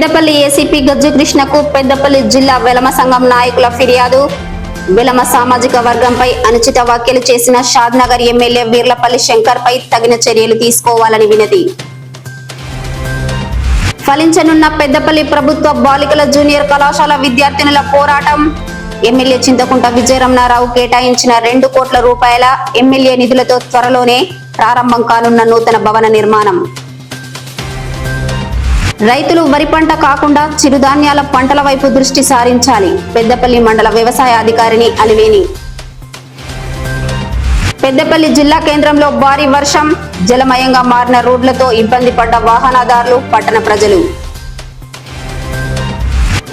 Peddapalli ACP గజ్జు కృష్ణకు పెద్దపల్లి జిల్లా వెలమ సంఘం నాయకుల ఫిర్యాదు. వెలమ సామాజిక వర్గంపై అనుచిత వ్యాఖ్యలు చేసిన షాద్నగర్ ఎమ్మెల్యే వీర్లపల్లి శంకర్ పై తగిన చర్యలు తీసుకోవాలని వినతి. ఫలించనున్న పెద్దపల్లి ప్రభుత్వ బాలికల జూనియర్ కళాశాల విద్యార్థినుల పోరాటం. ఎమ్మెల్యే చింతకుంట విజయరమణారావు కేటాయించిన రెండు కోట్ల రూపాయల ఎమ్మెల్యే నిధులతో త్వరలోనే ప్రారంభం కానున్న నూతన భవన నిర్మాణం. రైతులు వరి పంట కాకుండా చిరుధాన్యాల పంటల వైపు దృష్టి సారించాలి. పెద్దపల్లి మండల వ్యవసాయ అధికారిని అలివేని. పెద్దపల్లి జిల్లా కేంద్రంలో భారీ వర్షం జలమయంగా మారిన రోడ్లతో ఇబ్బంది పడ్డ వాహనదారులు పట్టణ ప్రజలు.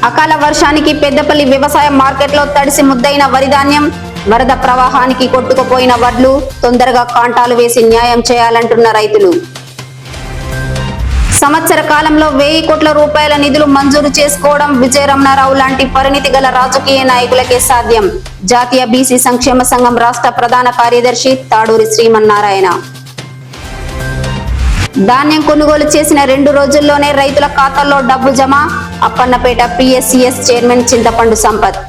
అకాల వర్షానికి పెద్దపల్లి వ్యవసాయ మార్కెట్లో తడిసి ముద్దైన వరి ధాన్యం వరద ప్రవాహానికి కొట్టుకుపోయిన వడ్లు తొందరగా కాంటాలు వేసి న్యాయం చేయాలంటున్న రైతులు. సంవత్సర కాలంలో వెయ్యి కోట్ల రూపాయల నిధులు మంజూరు చేసుకోవడం విజయరమణారావు లాంటి పరిణితి గల రాజకీయ నాయకులకే సాధ్యం. జాతీయ బీసీ సంక్షేమ సంఘం రాష్ట్ర ప్రధాన కార్యదర్శి తాడూరి శ్రీమన్నారాయణ. ధాన్యం కొనుగోలు చేసిన రెండు రోజుల్లోనే రైతుల ఖాతాల్లో డబ్బు జమ. అప్పన్నపేట పిఎస్సిఎస్ చైర్మన్ చింతపండు సంపత్.